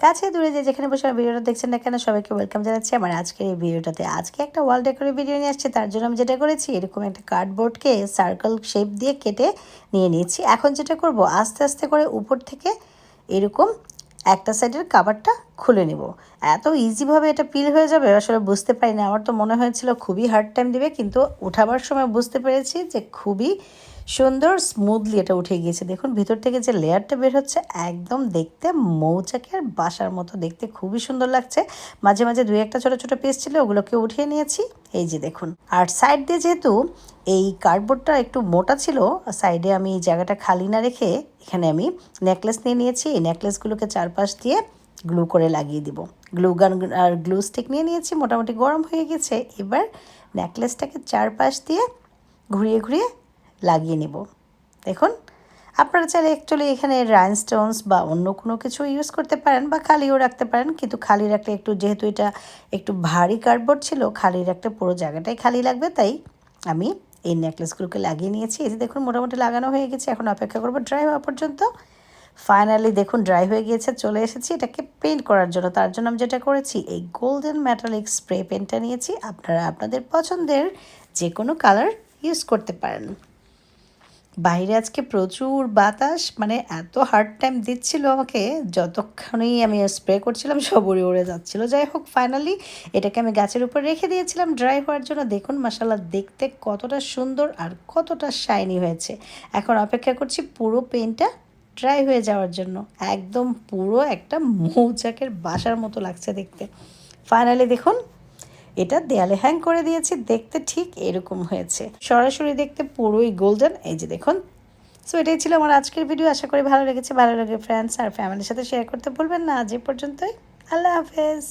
কাছে দূরে যে যেখানে বসে ভিডিওটা দেখছেন না কেন, সবাইকে ওয়েলকাম জানাচ্ছি। আমার আজকের এই ভিডিওটাতে আজকে একটা ওয়াল ডেকোরের ভিডিও নিয়ে আসছে। তার জন্য আমি যেটা করেছি, এরকম একটা কার্ডবোর্ডকে সার্কেল শেপ দিয়ে কেটে নিয়ে নিয়েছি। এখন যেটা করব, আস্তে আস্তে করে উপর থেকে এরকম একটা সাইডের কাভারটা খুলে নিব। এত ইজিভাবে এটা পিল হয়ে যাবে, আসলে বুঝতে পারি না। আমার তো মনে হয়েছিল খুবই হার্ড টাইম দিবে, কিন্তু উঠাবার সময় বুঝতে পেরেছি যে খুবই সুন্দর স্মুথলি এটা উঠে গিয়েছে। দেখুন, ভিতর থেকে যে লেয়ারটা বের হচ্ছে, একদম দেখতে মৌচাকের বাসার মতো, দেখতে খুবই সুন্দর লাগছে। মাঝে মাঝে দুই একটা ছোট ছোট পিস ছিল, ওগুলোকে উঠিয়ে নিয়েছি। এই যে দেখুন, আর সাইড দিয়ে যেহেতু এই কার্ডবোর্ডটা একটু মোটা ছিল সাইডে আমি এই জায়গাটা খালি না রেখে এখানে আমি নেকলেস নিয়ে নিয়েছি। এই নেকলেসগুলোকে চারপাশ দিয়ে গ্লু করে লাগিয়ে দিব। গ্লু গান আর গ্লু স্টিক নিয়ে নিয়েছি, মোটামুটি গরম হয়ে গেছে। এবার নেকলেসটাকে চারপাশ দিয়ে ঘুরিয়ে ঘুরিয়ে লাগিয়ে নেব। দেখুন, আপনারা চাইলে অ্যাকচুয়ালি এখানে রাইনস্টোনস বা অন্য কোনো কিছু ইউজ করতে পারেন বা খালিও রাখতে পারেন। কিন্তু খালি রাখলে একটু, যেহেতু এটা একটু ভারী কার্ডবোর্ড ছিল, খালি রাখতে পুরো জায়গাটাই খালি লাগবে। তাই আমি এই নেকলেসগুলোকে লাগিয়ে নিয়েছি। এই দেখুন, মোটামুটি লাগানো হয়ে গেছে। এখন অপেক্ষা করব ড্রাই হওয়া পর্যন্ত। ফাইনালি দেখুন ড্রাই হয়ে গিয়েছে, চলে এসেছি এটাকে পেন্ট করার জন্য। তার জন্য আমি যেটা করেছি, এই গোল্ডেন মেটালিক স্প্রে পেন্টটা নিয়েছি। আপনারা আপনাদের পছন্দের যে কোনো কালার ইউজ করতে পারেন। বাইরে আজকে প্রচুর বাতাস মানে এত হার্ড টাইম দিচ্ছিল আমাকে, যতক্ষণই আমি স্প্রে করছিলাম সব উড়ে উড়ে যাচ্ছিল। যাই হোক ফাইনালি এটাকে আমি গাছের উপর রেখে দিয়েছিলাম। ড্রাই হওয়ার জন্য দেখুন মশালা দেখতে কতটা সুন্দর আর কতটা শাইনি হয়েছে। এখন অপেক্ষা করছি পুরো পেনটা ড্রাই হয়ে যাওয়ার জন্য একদম পুরো একটা মৌচাকের বাসার মতো লাগছে দেখতে। ফাইনালি দেখুন, এটা দেয়ালে হ্যাং করে দিয়েছি, দেখতে ঠিক এরকম হয়েছে। সরাসরি দেখতে পুরোই গোল্ডেন এই যে দেখুন। সো এটাই ছিল আমার আজকের ভিডিও আশা করি ভালো লেগেছে। ভালো লাগে ফ্রেন্ডস আর ফ্যামিলির সাথে শেয়ার করতে ভুলবেন না। আজ এ পর্যন্তই। আল্লাহ হাফেজ।